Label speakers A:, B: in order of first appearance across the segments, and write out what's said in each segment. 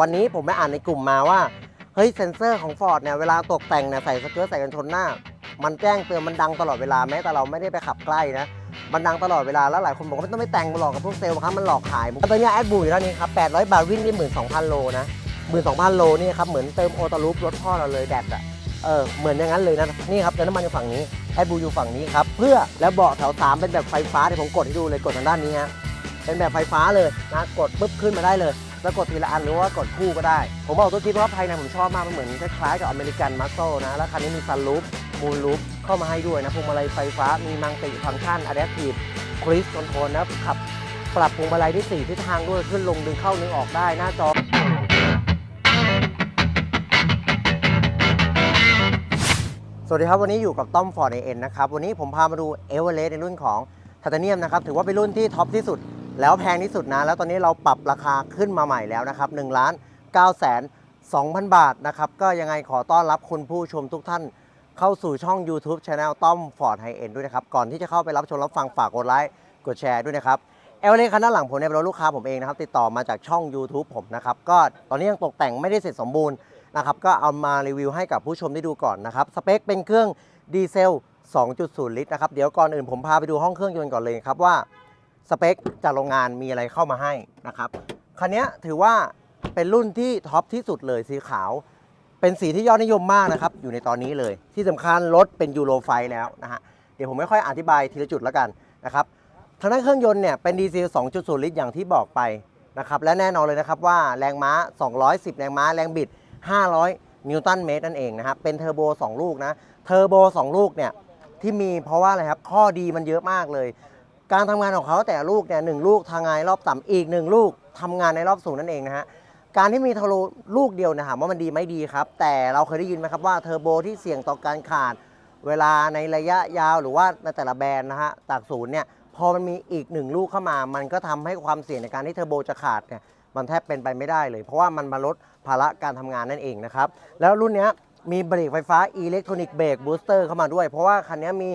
A: วันนี้ผมไปอ่านในกลุ่มมาว่า เฮ้ยเซนเซอร์ของ Ford เนี่ยเวลาตกแต่งเนี่ยใส่สเกิร์ตใส่กันชนหน้า มันแจ้งเตือนมันดังตลอดเวลาแม้แต่เราไม่ได้ไปขับใกล้นะ มันดังตลอดเวลาแล้วหลายคนบอกว่าไม่ต้องไปแต่งมาหลอกกับพวกเซลล์ครับมันหลอกขายตัวนี้แอดบูอยู่แล้วนี่ครับ800 บาทวิ่งได้12,000 โลนะ 12,000 โลนี่ครับเหมือนเติมโอตาลูปรถพ่อเราเลยแดดอะเออเหมือนอย่างนั้นเลยนะนี่ครับเติมน้ำมันอยู่ฝั่งนี้แอดบูอยู่ฝั่งนี้ครับเพื่อแล้วเบาะแถวสามเป็นแบบไฟฟ้าที่ผมกดให้ดูเลยกดทางด้านนี้ฮะเป็นแบบไฟฟ้าเลยนะกดปุ๊บขึ้นมาได้เลย แล้วกดทีละอันหรือว่ากดคู่ก็ได้ ผมบอกตัวทีเพราะว่าภายในผมชอบมาก มันเหมือนคล้ายๆกับอเมริกันมัสโซนะ แล้วคันนี้มีซันลูปมูลลูปเข้ามาให้ด้วยนะพวงมาลัยไฟฟ้ามีมังติฟังก์ชันอะแดปทีฟคริสคอนโทรลนะขับปรับพวงมาลัยได้สี่ทิศทางด้วยขึ้นลงดึงเข้าดึงออกได้หน้าจอสวัสดีครับ วันนี้อยู่กับต้อมฟอร์ดเอ็นนะครับ วันนี้ผมพามาดูเอเวอเรสต์ในรุ่นของไทเทเนียมนะครับ ถือว่าเป็นรุ่นที่ท็อปที่สุด แล้วแพงที่สุดนะ แล้วตอนนี้เราปรับราคาขึ้นมาใหม่แล้วนะครับ1ล้าน9แสน2,000 บาทนะครับ ก็ยังไงขอต้อนรับคุณผู้ชมทุกท่าน เข้าสู่ช่อง YouTube c h anel ต้อมฟอร์ดไฮเอ็นด้วยนะครับ ก่อนที่จะเข้าไปรับชมรับฟังฝากกดไลค์กดแชร์ด้วยนะครับเอเวอเรสต์คันด้านหลังผมเนี่ยเป็นรถลูกค้าผมเองนะครับ ติดต่อมาจากช่อง YouTube ผมนะครับ ก็ตอนนี้ยังตกแต่งไม่ได้เสร็จสมบูรณ์นะครับก็เอามารีวิวให้กับผู้ชมได้ดูก่อนนะครับสเปคเป็นเครื่องดีเซล 2.0 ลิตรนะครับเดี๋ยวก่อนอื่นผมพาไปดูห้องเครื่องยนต์ก่อนเลยครับว่า สเปคจากโรงงานมีอะไรเข้ามาให้นะครับคันนี้ถือว่าเป็นรุ่นที่ท็อปที่สุดเลยสีขาว เป็นสีที่ยอดนิยมมากนะครับ อยู่ในตอนนี้เลย ที่สำคัญรถเป็นยูโรไฟแล้วนะฮะเดี๋ยวผมไม่ค่อยอธิบายทีละจุดแล้วกันนะครับทางด้านเครื่องยนต์เนี่ยเป็นดีเซล2.0 ลิตรอย่างที่บอกไปนะครับและแน่นอนเลยนะครับว่าแรงม้า 210 แรงม้าแรงบิด 500 นิวตันเมตรนั่นเองนะครับเป็นเทอร์โบ 2 ลูกนะเทอร์โบ 2 ลูกเนี่ยที่มีเพราะว่าอะไรครับข้อดีมันเยอะมากเลย การทำงานของเขาแต่ลูกเนี่ยหนึ่งลูกทำงานในรอบต่ำอีกหนึ่งลูกทำงานในรอบสูงนั่นเองนะฮะการที่มีเทอร์โบลูกเดียวเนะถามว่ามันดีไหมดีครับ แต่เราเคยได้ยินไหมครับว่าเทอร์โบที่เสี่ยงต่อการขาดเวลาในระยะยาวหรือว่าในแต่ละแบรนด์นะฮะจากศูนย์เนี่ยพอมันมีอีกหนึ่งลูกเข้ามา มันก็ทำให้ความเสี่ยงในการที่เทอร์โบจะขาดเนี่ยมันแทบเป็นไปไม่ได้เลย เพราะว่ามันมาลดภาระการทำงานนั่นเองนะครับ แล้วรุ่นนี้มีเบรกไฟฟ้าอิเล็กทรอนิกส์เบรกบูสเตอร์เข้ามาด้วย เพราะว่าคันนี้มี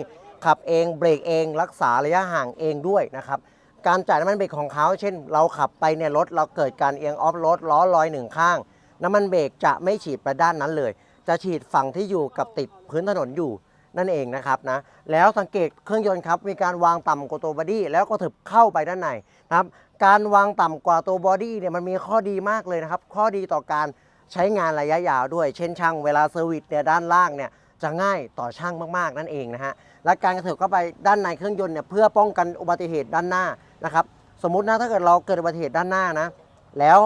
A: ขับเองเบรกเองรักษาระยะห่างเองด้วยนะครับการจ่ายน้ำมันเบรกของเขาเช่น เราขับไปเนี่ยรถเราเกิดการเอียงออฟรถล้อลอยหนึ่งข้าง น้ำมันเบรกจะไม่ฉีดไปด้านนั้นเลย จะฉีดฝั่งที่อยู่กับติดพื้นถนนอยู่นั่นเองนะครับนะแล้วสังเกตเครื่องยนต์ครับมีการวางต่ำกว่าตัวบอดี้แล้วก็ถึบเข้าไปด้านในนะครับการวางต่ำกว่าตัวบอดี้เนี่ยมันมีข้อดีมากเลยนะครับ ข้อดีต่อการใช้งานระยะยาวด้วย เช่นช่างเวลาเซอร์วิสเนี่ยด้านล่างเนี่ย จะง่ายต่อช่างมากๆนั่นเองนะฮะและการกระเถิบเข้าไปด้านในเครื่องยนต์เนี่ยเพื่อป้องกันอุบัติเหตุด้านหน้านะครับสมมุตินะถ้าเกิดเราเกิดอุบัติเหตุด้านหน้านะแล้ว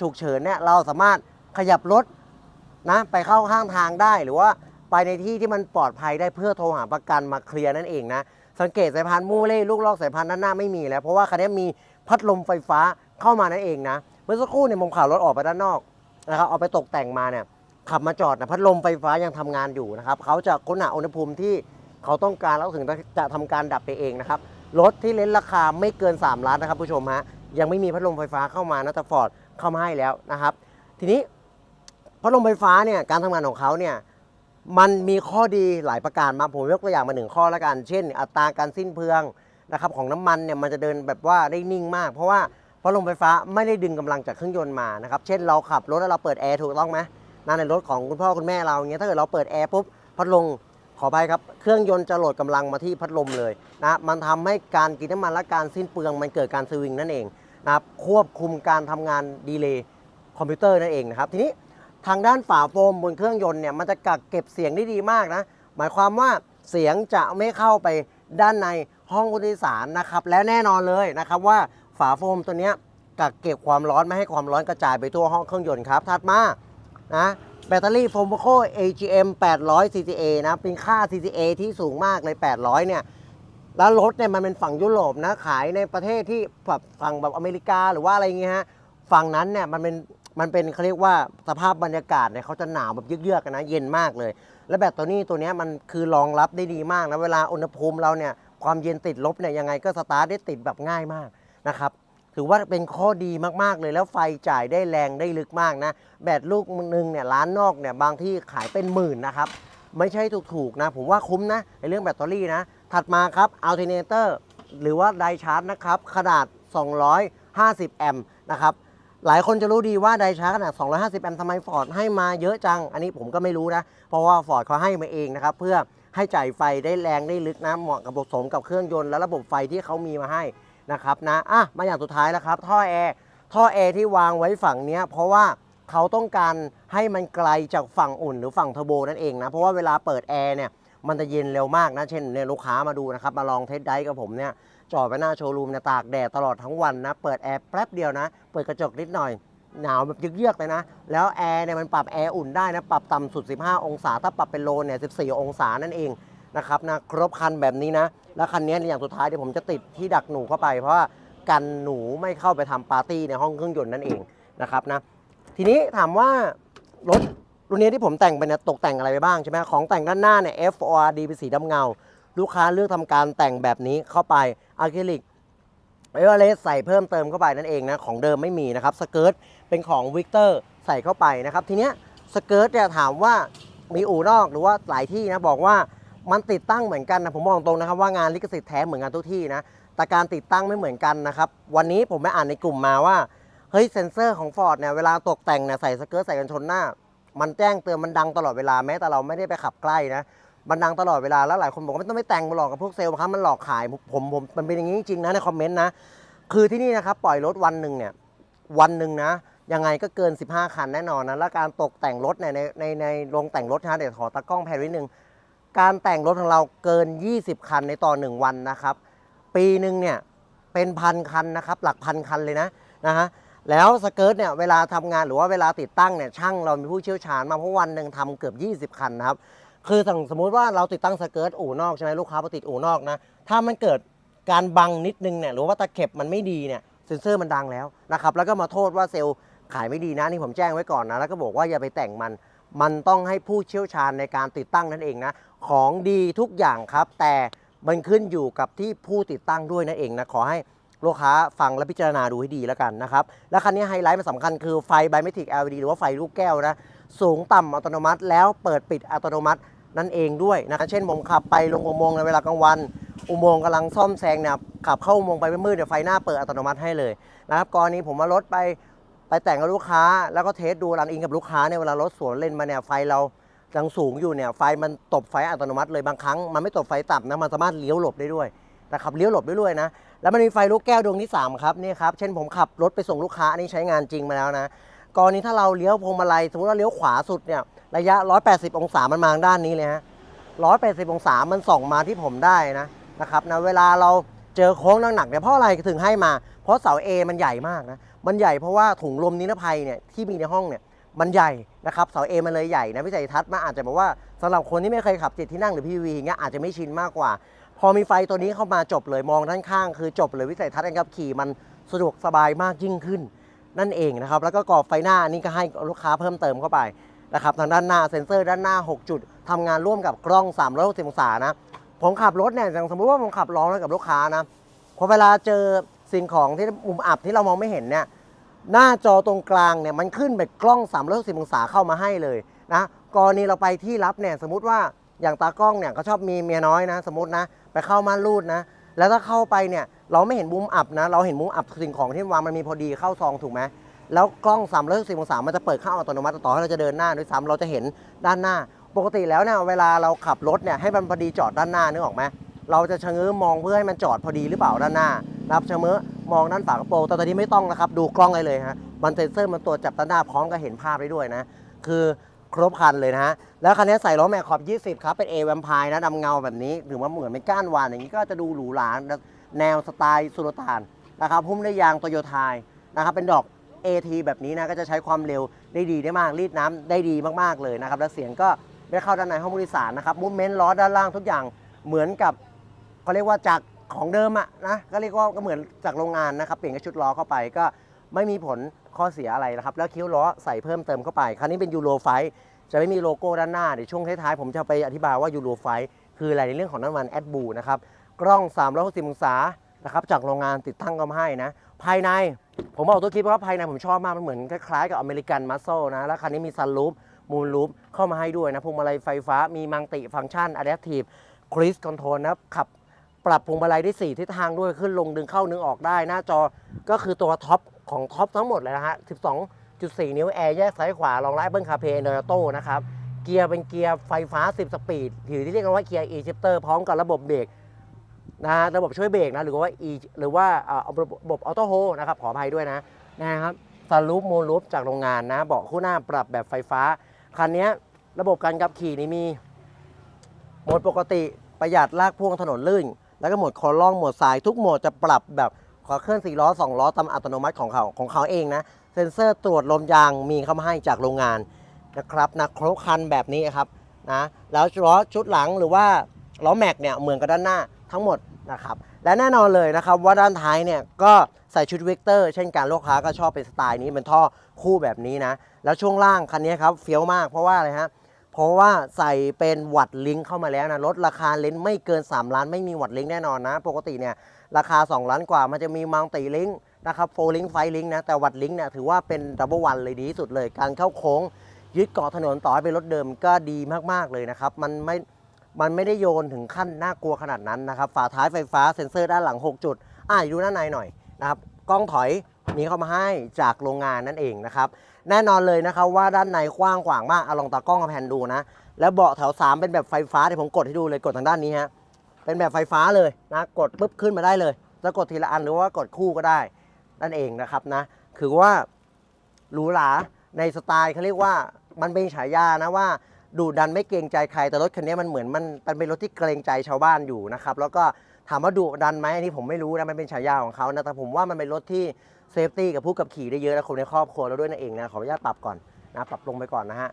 A: ฉุกเฉินเนี่ยเราสามารถขยับรถนะไปเข้าข้างทางได้หรือว่าไปในที่ที่มันปลอดภัยได้เพื่อโทรหาประกันมาเคลียร์นั่นเองนะสังเกตสายพานมูเล่ลูกลอกสายพานด้านหน้าไม่มีแล้ว เพราะว่าคันนี้มีพัดลมไฟฟ้าเข้ามานั่นเองนะเมื่อสักครู่เนี่ยผมขับรถออกไปด้านนอกนะครับเอาไปตกแต่งมาเนี่ย ขับมาจอดนะพัดลมไฟฟ้ายังทำงานอยู่นะครับเขาจะค้นหาอุณหภูมิที่เขาต้องการแล้วถึงจะทำการดับไปเองนะครับรถที่เล่นราคาไม่เกิน 3 ล้านนะครับผู้ชมฮะยังไม่มีพัดลมไฟฟ้าเข้ามานะแต่ฟอร์ดเข้ามาให้แล้วนะครับ ทีนี้พัดลมไฟฟ้าเนี่ยการทำงานของเขาเนี่ยมันมีข้อดีหลายประการมาผมยกตัวอย่างมาหนึ่งข้อแล้วกัน เช่น อัตราการสิ้นเปลืองนะครับของน้ำมันเนี่ยมันจะเดินแบบว่าได้นิ่งมาก เพราะว่าพัดลมไฟฟ้าไม่ได้ดึงกำลังจากเครื่องยนต์มานะครับ เช่นเราขับรถแล้วเราเปิดแอร์ถูกต้องไหม นั่นในรถของคุณพ่อคุณแม่เราอย่างเงี้ยถ้าเกิดเราเปิดแอร์ปุ๊บพัดลมขอไปครับเครื่องยนต์จะโหลดกำลังมาที่พัดลมเลยนะมันทำให้การกินน้ำมันและการสิ้นเปลืองมันเกิดการสวิงนั่นเองนะครับควบคุมการทำงานดีเลย์คอมพิวเตอร์นั่นเองนะครับทีนี้ทางด้านฝาโฟมบนเครื่องยนต์เนี่ยมันจะกักเก็บเสียงได้ดีมากนะหมายความว่าเสียงจะไม่เข้าไปด้านในห้องผู้โดยสารนะครับและแน่นอนเลยนะครับว่าฝาโฟมตัวเนี้ยกักเก็บความร้อนไม่ให้ความร้อนกระจายไปทั่วห้องเครื่องยนต์ครับถัดมา นะแบตเตอรี่โฟมโค AGM 800 CCA นะเป็นค่า CCA ที่สูงมากเลย 800 เนี่ย แล้วรถเนี่ยมันเป็นฝั่งยุโรปนะ ขายในประเทศที่แบบฝั่งแบบอเมริกาหรือว่าอะไรเงี้ยฮะ ฝั่งนั้นเนี่ยมันเป็นมันเป็นเขาเรียกว่าสภาพบรรยากาศเนี่ยเขาจะหนาวแบบเยือกๆกันนะ เย็นมากเลย และแบตตัวนี้ตัวเนี้ยมันคือรองรับได้ดีมากนะ เวลาอุณหภูมิเราเนี่ยความเย็นติดลบเนี่ยยังไงก็สตาร์ทได้ติดแบบง่ายมากนะครับ ถือว่าเป็นข้อดีมากๆเลยแล้วไฟจ่ายได้แรงได้ลึกมากนะ แบตลูกหนึ่งเนี่ยร้านนอกเนี่ยบางที่ขายเป็นหมื่นนะครับ ไม่ใช่ถูกๆนะ ผมว่าคุ้มนะในเรื่องแบตเตอรี่นะ ถัดมาครับอัลเทอร์เนเตอร์หรือว่าไดชาร์จนะครับ ขนาด 250 แอมป์นะครับหลายคนจะรู้ดีว่าไดชาร์จขนาด 250 แอมป์ทำไมฟอร์ดให้มาเยอะจัง อันนี้ผมก็ไม่รู้นะ เพราะว่าฟอร์ดเขาให้มาเองนะครับ เพื่อให้จ่ายไฟได้แรงได้ลึกนะ เหมาะกับผสมกับเครื่องยนต์และระบบไฟที่เขามีมาให้ นะครับนะอะมาอย่างสุดท้ายแล้วครับ ท่อแอร์ท่อแอร์ที่วางไว้ฝั่งเนี้ยเพราะว่าเขาต้องการให้มันไกลจากฝั่งอุ่นหรือฝั่งเทอร์โบนั่นเองนะเพราะว่าเวลาเปิดแอร์เนี่ยมันจะเย็นเร็วมากนะเช่นเนี่ยลูกค้ามาดูนะครับมาลองเทสไดรฟ์กับผมเนี่ยจอดไว้หน้าโชว์รูมเนี่ยตากแดดตลอดทั้งวันนะเปิดแอร์แป๊บเดียวนะ เปิดกระจกนิดหน่อยหนาวแบบเยือกๆเลยนะ แล้วแอร์เนี่ยมันปรับแอร์อุ่นได้นะ ปรับต่ำสุด 15 องศา ถ้าปรับเป็นโลเนี่ย 14 องศานั่นเอง นะครับนะครบคันแบบนี้นะ แล้วคันนี้อย่างสุดท้ายเดี๋ยวผมจะติดที่ดักหนูเข้าไป เพราะว่ากันหนูไม่เข้าไปทำปาร์ตี้ในห้องเครื่องยนต์นั่นเองนะครับนะทีนี้ถามว่ารถรุ่นนี้ที่ผมแต่งไปเนี่ยตกแต่งอะไรไปบ้างใช่ไหมของแต่งด้านหน้าเนี่ย FORD เป็นสีดำเงา ลูกค้าเลือกทำการแต่งแบบนี้เข้าไปอะคริลิกเอเวอเรสใส่เพิ่มเติมเข้าไปนั่นเองนะของเดิมไม่มีนะครับสเกิร์ตเป็นของวิกเตอร์ใส่เข้าไปนะครับทีเนี้ยสเกิร์ตเนี่ยถามว่ามีอู่นอกหรือว่าหลายที่นะบอกว่า มันติดตั้งเหมือนกันนะผมบอกตรงนะครับว่างานลิขสิทธิ์แท้เหมือนกันทุกที่นะแต่การติดตั้งไม่เหมือนกันนะครับวันนี้ผมไปอ่านในกลุ่มมาว่าเฮ้ยเซนเซอร์ของ Ford เนี่ยเวลาตกแต่งเนี่ยใส่สเกิร์ตใส่กันชนหน้า มันแจ้งเตือนมันดังตลอดเวลาแม้แต่เราไม่ได้ไปขับใกล้นะมันดังตลอดเวลาแล้วหลายคนบอกว่าไม่ต้องไปแต่งมาหลอกกับพวกเซลล์ครับมันหลอกขายผมผมมันเป็นอย่างนี้จริงๆนะในคอมเมนต์นะคือที่นี่นะครับปล่อยรถวันหนึ่งเนี่ยวันหนึ่งนะยังไงก็เกิน 15 คันแน่นอนนะ แล้วการตกแต่งรถเนี่ยในในในโรงแต่งรถนะเดี๋ยวขอตากล้องแพนนิดนึง การแต่งรถของเราเกิน 20 คันในต่อ 1 วันนะครับ ปีหนึ่งเนี่ยเป็นพันคันนะครับ หลักพันคันเลยนะนะฮะแล้วสเกิร์ตเนี่ยเวลาทำงานหรือว่าเวลาติดตั้งเนี่ยช่างเรามีผู้เชี่ยวชาญมาเพราะวันหนึ่งทำเกือบ 20 คันนะครับคือสมสมมุติว่าเราติดตั้งสเกิร์ตอู่นอกใช่ไหมลูกค้าพอติดอู่นอกนะถ้ามันเกิดการบังนิดนึงเนี่ยหรือว่าตะเข็บมันไม่ดีเนี่ยเซ็นเซอร์มันดังแล้วนะครับแล้วก็มาโทษว่าเซลล์ขายไม่ดีนะนี่ผมแจ้งไว้ก่อนนะแล้วก็บอกว่าอย่าไปแต่งมัน มันต้องให้ผู้เชี่ยวชาญในการติดตั้งนั่นเองนะ ของดีทุกอย่างครับ แต่มันขึ้นอยู่กับที่ผู้ติดตั้งด้วยนั่นเองนะขอให้ลูกค้าฟังและพิจารณาดูให้ดีแล้วกันนะครับ แล้วคันนี้ไฮไลท์มันสำคัญคือไฟไบเมทริก LED หรือว่าไฟลูกแก้วนะ สูงต่ำอัตโนมัติ แล้วเปิดปิดอัตโนมัตินั่นเองด้วยนะเช่นผมขับไปลงอุโมงค์ในเวลากลางวัน อุโมงค์กำลังซ่อมแซงเนี่ยขับเข้าอุโมงค์ไปมืดๆเดี๋ยวไฟหน้าเปิดอัตโนมัติให้เลยนะครับกรณีผมมารถไปไปแต่งกับลูกค้า แล้วก็เทสดูรันอินกับลูกค้าเนี่ยเวลารถสวนเลนมาเนี่ยไฟเรา ยังสูงอยู่เนี่ยไฟมันตบไฟอัตโนมัติเลยบางครั้งมันไม่ตบไฟต่ำนะมันสามารถเลี้ยวหลบได้ด้วยนะครับเลี้ยวหลบได้ด้วยนะ แล้วมันมีไฟลูกแก้วดวงที่สามครับนี่ครับเช่นผมขับรถไปส่งลูกค้าอันนี้ใช้งานจริงมาแล้วนะกรณีถ้าเราเลี้ยวพวงมาลัยสมมติว่าเลี้ยวขวาสุดเนี่ยระยะ 180 องศามันมาทางด้านนี้เลยฮะ180 องศามันส่องมาที่ผมได้นะนะครับนะเวลาเราเจอโค้งหนักๆเนี่ยเพราะอะไรถึงให้มา เพราะเสา A มันใหญ่มากนะมันใหญ่เพราะว่าถุงลมนิรภัยเนี่ยที่มีในห้องเนี่ยมันใหญ่ นะครับเสา A มันเลยใหญ่นะวิสัยทัศน์มันอาจจะบอกว่าสำหรับคนที่ไม่เคยขับเจิตที่นั่งหรือพีวีเงี้ยอาจจะไม่ชินมากกว่า พอมีไฟตัวนี้เข้ามาจบเลยมองด้านข้างคือจบเลยวิสัยทัศน์การขับขี่มันสะดวกสบายมากยิ่งขึ้น นั่นเองนะครับแล้วก็กรอบไฟหน้านนี้ก็ให้ลูกค้าเพิ่มเติมเข้าไปนะครับทางด้านหน้าเซ็นเซอร์ด้านหน้า 6 จุดทำงานร่วมกับกล้อง360องศานะผมขับรถเนี่ยอย่างสมมติว่าผมขับร้องแล้วกับลูกค้านะพอเวลาเจอสิ่งของที่มุมอับที่เรามองไม่เห็นเนี่ย หน้าจอตรงกลางเนี่ยมันขึ้นแบบกล้อง 360องศาเข้ามาให้เลยนะกรณีเราไปที่รับเนี่ยสมมติว่าอย่างตากล้องเนี่ยเขาชอบมีเมียน้อยนะ สมมตินะไปเข้าม่านรูดนะ แล้วถ้าเข้าไปเนี่ยเราไม่เห็นมุมอับนะ เราเห็นมุมอับสิ่งของที่วางมันมีพอดีเข้าซองถูกไหมแล้วกล้อง3 6 0องศามันจะเปิดเข้าอัตโนมัติต่อให้เราจะเดินหน้าด้วยซ้ำเราจะเห็นด้านหน้า ปกติแล้วเนี่ยเวลาเราขับรถเนี่ยให้มันพอดีจอดด้านหน้านึกออกไหมเราจะชะเง้อมองเพื่อให้มันจอดพอดีหรือเปล่าด้านหน้านะครับชะเง้อ มองด้านฝากระโปรงแต่ตอนนี้ไม่ต้องนะครับ ดูกล้องได้เลยฮะมันเซ็นเซอร์มันตรวจจับด้านหน้าพร้อมกับเห็นภาพได้ด้วยนะ คือครบครันเลยนะฮะ แล้วคันนี้ใส่ล้อแม็กขอบ 20 ครับ เป็น A แวมไพร์นะดำเงาแบบนี้ถือว่าเหมือนเป็นก้านวานอย่างนี้ก็จะดูหรูหราแนวสไตล์สุลต่านนะครับพุ่มด้วยยางโตโยไทยนะครับเป็นดอก AT แบบนี้นะก็จะใช้ความเร็วได้ดีได้มากรีดน้ำได้ดีมากๆเลยนะครับแล้วเสียงก็ได้เข้าด้านในห้องผู้โดยสารนะครับมูฟเมนต์ล้อด้านล่างทุกอย่างเหมือนกับเขาเรียกว่าจาก ของเดิมอะนะก็เรียกว่าก็เหมือนจากโรงงานนะครับเปลี่ยนกระชุดล้อเข้าไปก็ไม่มีผลข้อเสียอะไรนะครับ แล้วคิ้วล้อใส่เพิ่มเติมเข้าไปคันนี้เป็นยูโรไฟจะไม่มีโลโก้ด้านหน้าเดี๋ยวช่วงท้ายๆผมจะไปอธิบายว่ายูโรไฟคืออะไรในเรื่องของน้ำมันแอดบูนะครับกล้อง 360 องศานะครับจากโรงงานติดตั้งก็มาให้นะ ภายในผมบอกตัวคลิปว่าภายในผมชอบมากมันเหมือนคล้ายๆกับอเมริกันมัสโซนะ แล้วคันนี้มีซันรูฟมูนรูฟเข้ามาให้ด้วยนะพวงมาลัยไฟฟ้ามีมังติฟังก์ชัน Adaptive Cruise Control นะครับขับ ปรับพวงมาลัยได้ 4 ทิศทางด้วยขึ้นลงดึงเข้าดึงออกได้ หน้าจอก็คือตัวท็อปของท็อปทั้งหมดเลยนะฮะ 12.4 นิ้วแอร์แยกซ้ายขวารองรับเบิลคาเพย์เนอร์โต้นะครับ เกียร์เป็นเกียร์ไฟฟ้า 10 สปีดหรือที่เรียกกันว่าเกียร์ e-shifter พร้อมกับระบบเบรกนะฮะระบบช่วยเบรกนะหรือว่า e หรือว่าเอ่อระบบออโต้โฮนะครับขออภัยด้วยนะนะครับซันรูปโมลูปจากโรงงานนะเบาะคู่หน้าปรับแบบไฟฟ้าคันนี้ระบบการขับขี่นี่มีโหมดปกติประหยัดลากพ่วงถนนลื่น แล้วก็โหมดคอล่องโหมดสายทุกโหมดจะปรับแบบขอเคลื่อน4ล้อ2ล้อตามอัตโนมัติของเขาของเขาเองนะเซ็นเซอร์ตรวจลมยางมีเข้ามาให้จากโรงงานนะครับนะครบคันแบบนี้ครับนะแล้วล้อชุดหลังหรือว่าล้อแม็กเนี่ยเหมือนกับด้านหน้าทั้งหมดนะครับและแน่นอนเลยนะครับว่าด้านท้ายเนี่ยก็ใส่ชุดเวกเตอร์เช่นกันลูกค้าก็ชอบเป็นสไตล์นี้เป็นท่อคู่แบบนี้นะแล้วช่วงล่างคันนี้ครับเฟี้ยวมากเพราะว่าอะไรฮะ เพราะว่าใส่เป็นวัดลิงเข้ามาแล้วนะลดราคาเลนส์ไม่เกิน 3 ล้านไม่มีวัดลิงแน่นอนนะ ปกติเนี่ยราคา 2 ล้านกว่ามันจะมีมัลติลิงนะครับโฟลิงไฟลิงนะ แต่วัดลิงเนี่ยถือว่าเป็นดับเบิลวันเลยดีที่สุดเลย การเข้าโค้ง ยึดเกาะถนนต่อให้เป็นรถเดิมก็ดีมากๆเลยนะครับ มันไม่มันไม่ได้โยนถึงขั้นน่ากลัวขนาดนั้นนะครับฝาท้ายไฟฟ้าเซ็นเซอร์ด้านหลัง 6 จุดอะดูด้านในหน่อยนะครับกล้องถอยมีเข้ามาให้จากโรงงานนั่นเองนะครับ แน่นอนเลยนะครับว่าด้านในกว้างขวางมากเอาลองตากล้องมาแผ่นดูนะ แล้วเบาะแถว 3 เป็นแบบไฟฟ้าที่ผมกดให้ดูเลยกดทางด้านนี้ฮะเป็นแบบไฟฟ้าเลยนะกดปุ๊บขึ้นมาได้เลย จะกดทีละอันหรือว่ากดคู่ก็ได้นั่นเองนะครับนะคือว่าหรูหราในสไตล์เขาเรียกว่ามันเป็นฉายานะว่าดูดันไม่เกรงใจใครแต่รถคันนี้มันเหมือนมันมันเป็นรถที่เกรงใจชาวบ้านอยู่นะครับแล้วก็ถามว่าดุดันไหมอันนี้ผมไม่รู้นะมันเป็นฉายาของเขานะแต่ผมว่ามันเป็นรถที่ เซฟตี้กับผู้ขับขี่ได้เยอะและคนในครอบครัวเราด้วยนั่นเองนะขออนุญาตปรับก่อนนะปรับลงไปก่อนนะฮะ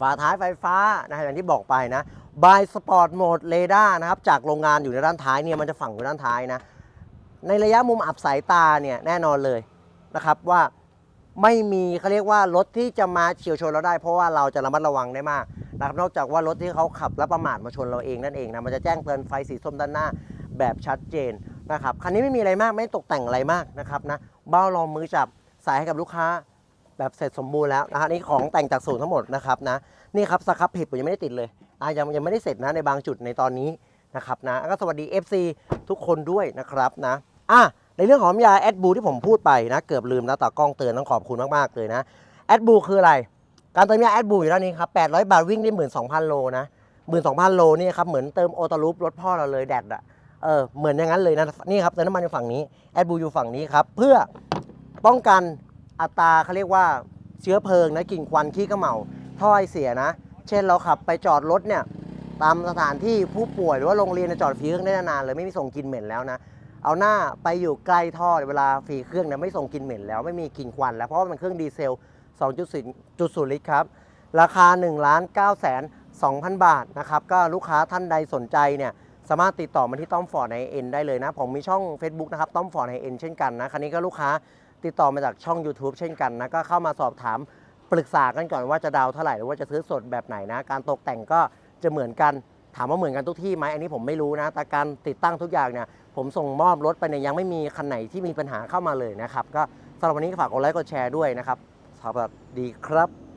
A: ฝาท้ายไฟฟ้านะฮะอย่างที่บอกไปนะบายสปอร์ตโหมดเรดาร์นะครับจากโรงงานอยู่ในด้านท้ายเนี่ยมันจะฝังอยู่ด้านท้ายนะในระยะมุมอับสายตาเนี่ยแน่นอนเลยนะครับว่าไม่มีเขาเรียกว่ารถที่จะมาเฉียวชนเราได้ เพราะว่าเราจะระมัดระวังได้มากนะครับนอกจากว่ารถที่เขาขับแล้วประมาทมาชนเราเองนั่นเองนะมันจะแจ้งเตือนไฟสีส้มด้านหน้าแบบชัดเจน นะครับคันนี้ไม่มีอะไรมากไม่ตกแต่งอะไรมากนะครับนะเบ้ารองมือจับสายให้กับลูกค้าแบบเสร็จสมบูรณ์แล้วนะฮะนี่ของแต่งจากศูนย์ทั้งหมดนะครับนะนี่ครับสครับผิดผมยังไม่ได้ติดเลยอะยังยังไม่ได้เสร็จนะในบางจุดในตอนนี้นะครับนะก็สวัสดี FC ทุกคนด้วยนะครับนะอะในเรื่องของยาแอดบูที่ผมพูดไปนะเกือบลืมนะต่อกล้องเตือนต้องขอบคุณมากๆเลยนะแอดบูคืออะไร การเติมยาแอดบูอยู่ด้านนี้ครับ800 บาทวิ่งได้ 12,000 โลนะ 12,000 โลนี่ครับเหมือนเติมโอตาลูปรถพ่อเราเลยแดดอะ เออเหมือนอย่างนั้นเลยนะนี่ครับเติมน้ำมันอยู่ฝั่งนี้แอดบูอยู่ฝั่งนี้ครับเพื่อป้องกันอัตราเขาเรียกว่าเชื้อเพลิงนะกลิ่นควันขี้กระเหมาถ้อยเสียนะ เช่นเราขับไปจอดรถเนี่ยตามสถานที่ผู้ป่วยหรือว่าโรงเรียนจอดฟีเครื่องได้นานๆเลยไม่มีส่งกลิ่นเหม็นแล้วนะเอาหน้าไปอยู่ใกล้ท่อเวลาฟีเครื่องเนี่ยไม่ส่งกลิ่นเหม็นแล้วไม่มีกลิ่นควันแล้วเพราะว่ามันเครื่องดีเซล 2.0ลิตรครับราคา1ล้าน9แสน2,000 บาทนะครับก็ลูกค้าท่านใดสนใจเนี่ย สามารถติดต่อมาที่ต้อมฟอร์ดในเอ็นได้เลยนะ ผมมีช่อง Facebook นะครับต้อมฟอร์ดในเอ็นเช่นกันนะ คันนี้ก็ลูกค้าติดต่อมาจากช่อง YouTube เช่นกันนะ ก็เข้ามาสอบถามปรึกษากันก่อนว่าจะดาวเท่าไหร่หรือว่าจะซื้อสดแบบไหนนะ การตกแต่งก็จะเหมือนกันถามว่าเหมือนกันทุกที่ไหมอันนี้ผมไม่รู้นะ แต่การติดตั้งทุกอย่างเนี่ยผมส่งมอบรถไปเนี่ยยังไม่มีคันไหนที่มีปัญหาเข้ามาเลยนะครับ ก็สำหรับวันนี้ฝากกดไลค์กดแชร์ด้วยนะครับสวัสดีครับ